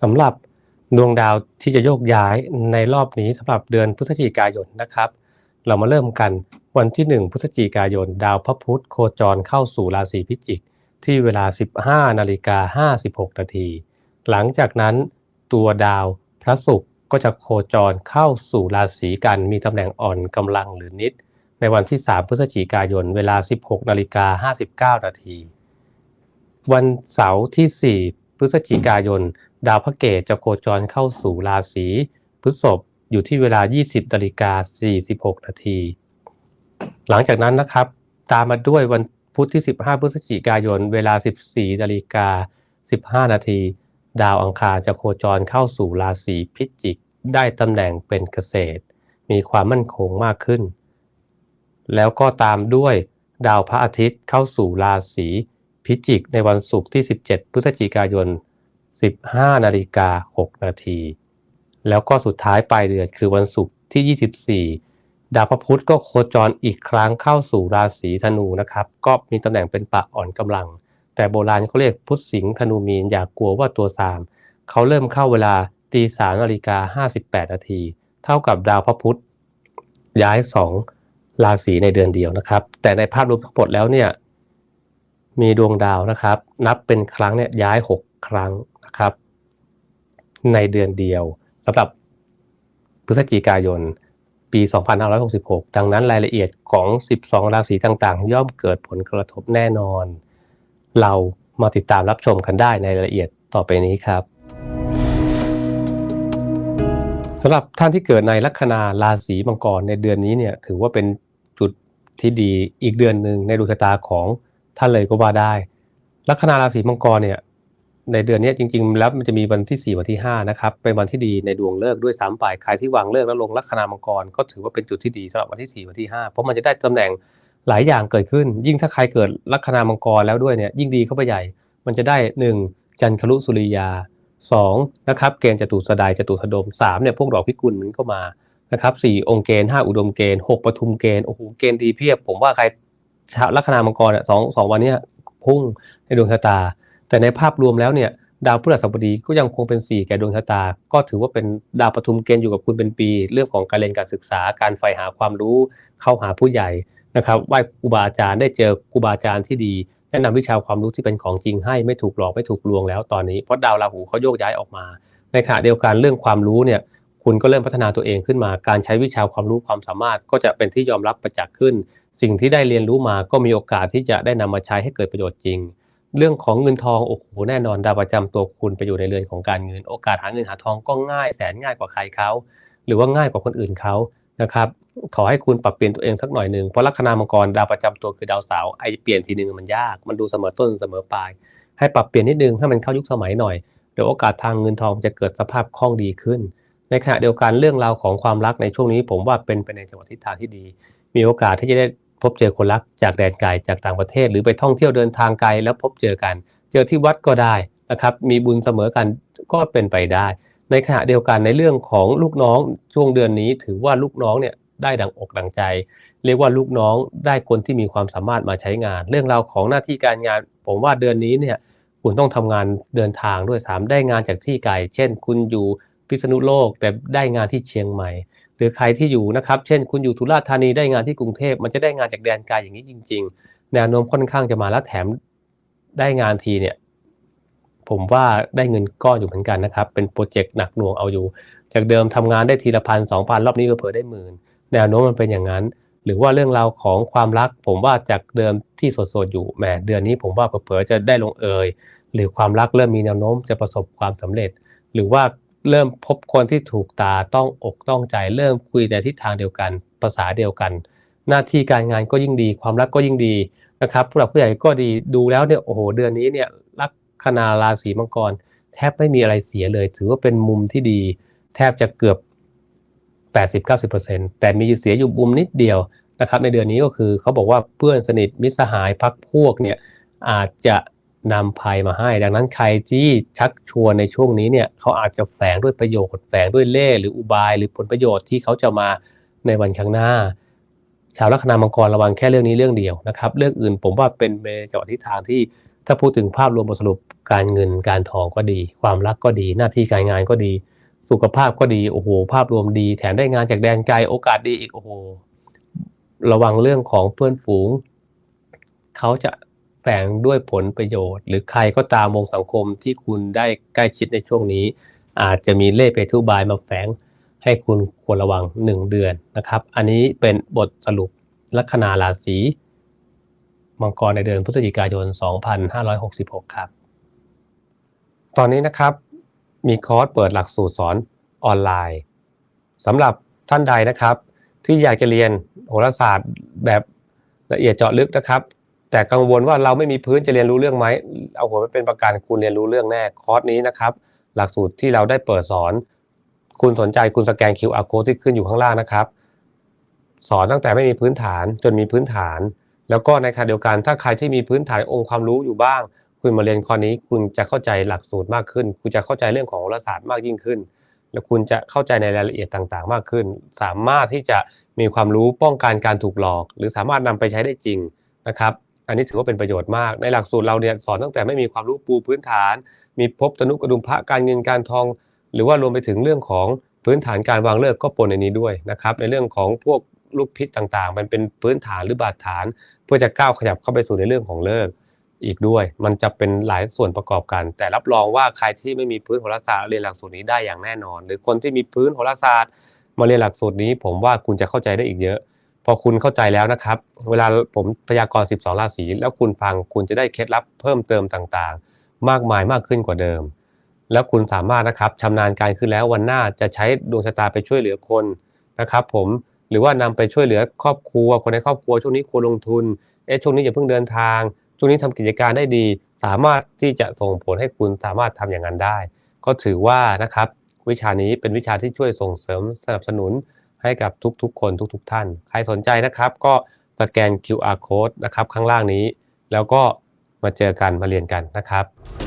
สำหรับดวงดาวที่จะโยกย้ายในรอบนี้สำหรับเดือนพฤศจิกายนนะครับ เรามาเริ่มกันวันที่ 1 พฤศจิกายน ดาวพระพุธโคจรเข้าสู่ราศีพิจิก ที่เวลา 15นาฬิกา56นาทีหลังจากนั้นตัวดาวพระศุกร์ก็จะโคจรเข้าสู่ราศีกันมีตำแหน่งอ่อนกำลังหรือนิด ในวันที่ 3 พฤศจิกายน เวลา 16นาฬิกา59นาทีวันเสาร์ที่ 4 พฤศจิกายน ดาวพระเกตจะโคจรเข้าสู่ราศีพฤษภอยู่ที่เวลา 20นาฬิกา46 นาที หลังจากนั้นนะครับ ตามมาด้วยวันพุธที่ 15 พฤศจิกายน เวลา 14นาฬิกา15 นาที ดาวอังคารจะโคจรเข้าสู่ราศีพิจิก ได้ตำแหน่งเป็นเกษตร มีความมั่นคงมากขึ้น แล้วก็ตามด้วยดาวพระอาทิตย์เข้าสู่ราศีพิจิก ในวันศุกร์ที่ 17 พฤศจิกายน 15นาฬิกา6นาที แล้วก็สุดท้ายปลายเดือนคือวันศุกร์ที่ 24 ดาวพระพุธก็โคจรอีกครั้งเข้าสู่ราศีธนูนะครับ ก็มีตำแหน่งเป็นปะอ่อนกำลัง แต่โบราณเขาเรียกพุธสิงห์ธนูมีนอย่ากกลัวว่าตัวสามเขาเริ่มเข้าเวลาตีสามนาฬิกา58นาทีเท่ากับดาวพระพุธย้ายสองราศีในเดือนเดียวนะครับ แต่ในภาพรวมทั้งหมดแล้วเนี่ยมีดวงดาวนะครับ นับเป็นครั้งเนี่ยย้าย 6 ครั้ง นะครับ ในเดือนเดียวสำหรับพฤศจิกายน ปี 2566 ดังนั้นรายละเอียดของ 12 ราศีต่างๆ ย่อมเกิดผลกระทบแน่นอน เรามาติดตามรับชมกันได้ในรายละเอียดต่อไปนี้ครับสำหรับท่านที่เกิดในลัคนาราศีมังกรในเดือนนี้เนี่ยถือว่าเป็นจุดที่ดีอีกเดือนหนึ่งในดวงชะตาของท่านเลยก็ว่าได้ ลัคนาราศีมังกรเนี่ย ในเดือนนี้จริงๆ แล้วมันจะมีวันที่ 4 วันที่ 5 นะครับ เป็นวันที่ดีในดวงเลิกด้วยซ้ำไปใครที่วางเลิกแล้วลงลัคนามังกร ก็ถือว่าเป็นจุดที่ดีสำหรับวันที่ 4 วันที่ 5 เพราะมันจะได้ตำแหน่งหลายอย่างเกิดขึ้น ยิ่งถ้าใครเกิดลัคนามังกรแล้วด้วยเนี่ยยิ่งดีเข้าไปใหญ่ มันจะได้ 1 จันทรุสุริยา 2 นะครับ เกณฑ์จตุสดายจตุธดม3เนี่ยพวกดอกพิกุลมันก็มานะครับ4องค์เกณฑ์ 5 อุดมเกณฑ์ 6ปทุมเกณฑ์โอ้โหเกณฑ์ดีเพียบ ผมว่าใครชาวลัคนามังกรเนี่ยสองสองวันนี้พุ่งในดวงชะตา แต่ในภาพรวมแล้วเนี่ยดาวพฤหัสบดีก็ยังคงเป็น 4 แก่ดวงชะตา ก็ถือว่าเป็นดาวปทุมเกณฑ์อยู่กับคุณเป็นปี เรื่องของการเรียนการศึกษา การใฝ่หาความรู้ เข้าหาผู้ใหญ่นะครับไหว้ครูบาอาจารย์ได้เจอครูบาอาจารย์ที่ดี แนะนำวิชาความรู้ที่เป็นของจริงให้ไม่ถูกหลอกไม่ถูกลวงแล้วตอนนี้เพราะดาวราหูเขาโยกย้ายออกมา ในขณะเดียวกันเรื่องความรู้เนี่ยคุณก็เริ่มพัฒนาตัวเองขึ้นมา การใช้วิชาความรู้ความสามารถ ก็จะเป็นที่ยอมรับประจักษ์ขึ้น สิ่งที่ได้เรียนรู้มาก็มีโอกาสที่จะได้นำมาใช้ให้เกิดประโยชน์จริง เรื่องของเงินทองโอ้โหแน่นอนดาวประจำตัวคุณไปอยู่ในเรือนของการเงิน โอกาสหาเงินหาทองก็ง่ายแสนง่ายกว่าใครเขาหรือว่าง่ายกว่าคนอื่นเขานะครับขอให้คุณปรับเปลี่ยนตัวเองสักหน่อยหนึ่งเพราะลัคนามังกรดาวประจำตัวคือดาวเสาร์ไอเปลี่ยนทีหนึ่งมันยาก มันดูเสมอต้นเสมอปลาย ให้ปรับเปลี่ยนนิดนึงให้มันเข้ายุคสมัยหน่อยเดี๋ยวโอกาสทางเงินทองจะเกิดสภาพคล่องดีขึ้น ในขณะเดียวกันเรื่องราวของความรักในช่วงนี้ ผมว่าเป็นไปในจังหวะทิศทางที่ดี มีโอกาสที่จะได้ พบเจอคนรักจากแดนไกลจากต่างประเทศ หรือไปท่องเที่ยวเดินทางไกลแล้วพบเจอกัน เจอที่วัดก็ได้นะครับ มีบุญเสมอกันก็เป็นไปได้ ในขณะเดียวกันในเรื่องของลูกน้องช่วงเดือนนี้ ถือว่าลูกน้องเนี่ยได้ดังอกดังใจ เรียกว่าลูกน้องได้คนที่มีความสามารถมาใช้งาน เรื่องราวของหน้าที่การงาน ผมว่าเดือนนี้เนี่ยคุณต้องทำงานเดินทางด้วยสามได้งานจากที่ไกล เช่น คุณอยู่พิษณุโลกแต่ได้งานที่เชียงใหม่ หรือใครที่อยู่นะครับ เช่น คุณอยู่ทุราธานีได้งานที่กรุงเทพมันจะได้งานจากแดนไกลอย่างนี้จริง ๆ แนวโน้มค่อนข้างจะมาแล้วแถมได้งานทีเนี่ยผมว่าได้เงินก้อนอยู่เหมือนกันนะครับ เป็นโปรเจกต์หนักหน่วงเอาอยู่ จากเดิมทำงานได้ทีละพันสองพันรอบนี้เผื่อได้หมื่น แนวโน้มมันเป็นอย่างนั้น หรือว่าเรื่องราวของความรัก ผมว่าจากเดิมที่สดๆอยู่แหมเดือนนี้ผมว่าเผื่อจะได้ลงเอย หรือความรักเริ่มมีแนวโน้มจะประสบความสำเร็จ หรือว่า เริ่มพบคนที่ถูกตาต้องอกต้องใจ เริ่มคุยในทิศทางเดียวกัน ภาษาเดียวกัน หน้าที่การงานก็ยิ่งดี ความรักก็ยิ่งดีนะครับผู้หลักผู้ใหญ่ก็ดีดูแล้วเนี่ยโอ้โหเดือนนี้เนี่ยลัคนาราศีมังกร แทบไม่มีอะไรเสียเลย ถือว่าเป็นมุมที่ดี แทบจะเกือบ 80-90%แต่มีเสียอยู่บุมนิดเดียวนะครับในเดือนนี้ก็คือเขาบอกว่าเพื่อนสนิทมิตรสหายพักพวกเนี่ยอาจจะ นำภัยมาให้ ดังนั้นใครที่ชักชวนในช่วงนี้เนี่ยเขาอาจจะแฝงด้วยประโยชน์แฝงด้วยเล่หรืออุบาย หรือผลประโยชน์ที่เขาจะมาในวันข้างหน้า ชาวลัคนามังกรระวังแค่เรื่องนี้เรื่องเดียวนะครับ เรื่องอื่นผมว่าเป็นในจังหวะทิศทางที่ถ้าพูดถึงภาพรวมบทสรุปการเงินการทองก็ดี ความรักก็ดี หน้าที่การงานก็ดี สุขภาพก็ดีโอ้โห ภาพรวมดี แถมได้งานจากแดนไกลโอกาสดีอีกโอ้โหระวังเรื่องของเพื่อนฝูง เขาจะ ฝงด้วยผลประโยชน์ หรือใครก็ตามวงสังคมที่คุณได้ใกล้ชิดในช่วงนี้ อาจจะมีเล่ห์ไปทุบายมาแฝงให้คุณควรระวัง 1 เดือนนะครับ อันนี้เป็นบทสรุปลัคนาราศีมังกรในเดือนพฤศจิกายน 2566 ครับ ตอนนี้นะครับมีคอร์สเปิดหลักสูตรสอนออนไลน์สำหรับท่านใดนะครับ ที่อยากจะเรียนโหราศาสตร์แบบละเอียดเจาะลึกนะครับ แต่กังวลว่าเราไม่มีพื้นจะเรียนรู้เรื่องไหมเอาหัวไปเป็นประกันคุณเรียนรู้เรื่องแน่คอร์สนี้นะครับ หลักสูตรที่เราได้เปิดสอน คุณสนใจคุณสแกน QR code ที่ขึ้นอยู่ข้างล่างนะครับ สอนตั้งแต่ไม่มีพื้นฐานจนมีพื้นฐาน แล้วก็ในขณะเดียวกันถ้าใครที่มีพื้นฐานองค์ความรู้อยู่บ้าง คุณมาเรียนคอร์สนี้ คุณจะเข้าใจหลักสูตรมากขึ้น คุณจะเข้าใจเรื่องของโหราศาสตร์มากยิ่งขึ้น และคุณจะเข้าใจในรายละเอียดต่างๆ มากขึ้น สามารถที่จะมีความรู้ป้องกันการถูกหลอก หรือสามารถนำไปใช้ได้จริงนะครับ อันนี้ถือว่าเป็นประโยชน์มาก ในหลักสูตรเราเนี่ยสอนตั้งแต่ไม่มีความรู้ปูพื้นฐาน มีภพตนุกระดุมพระการเงินการทอง หรือว่ารวมไปถึงเรื่องของพื้นฐานการวางเลิกก็ปนในนี้ด้วยนะครับ ในเรื่องของพวกลูกพิษต่างๆ มันเป็นพื้นฐานหรือบาดฐาน เพื่อจะก้าวขยับเข้าไปสู่ในเรื่องของเลิกอีกด้วย มันจะเป็นหลายส่วนประกอบกัน แต่รับรองว่าใครที่ไม่มีพื้นโหราศาสตร์เรียนหลักสูตรนี้ได้อย่างแน่นอน หรือคนที่มีพื้นโหราศาสตร์มาเรียนหลักสูตรนี้ ผมว่าคุณจะเข้าใจได้อีกเยอะ พอคุณเข้าใจแล้วนะครับ เวลาผมพยากรณ์ 12 ราศีแล้วคุณฟังคุณจะได้เคล็ดลับเพิ่มเติมต่างๆ มากมายมากขึ้นกว่าเดิม แล้วคุณสามารถนะครับชำนาญการขึ้นแล้ววันหน้าจะใช้ดวงชะตาไปช่วยเหลือคนนะครับ ผมหรือว่านำไปช่วยเหลือครอบครัว คนในครอบครัวช่วงนี้ควรลงทุนเอ๊ะช่วงนี้อย่าเพิ่งเดินทาง ช่วงนี้ทำกิจการได้ดี สามารถที่จะส่งผลให้คุณสามารถทำอย่างนั้นได้ ก็ถือว่านะครับวิชานี้เป็นวิชาที่ช่วยส่งเสริมสนับสนุน ให้กับทุกๆ คนทุก ๆ ท่าน ใครสนใจนะครับ ก็สแกน QR code นะครับข้างล่างนี้ แล้วก็มาเจอกันมาเรียนกันนะครับ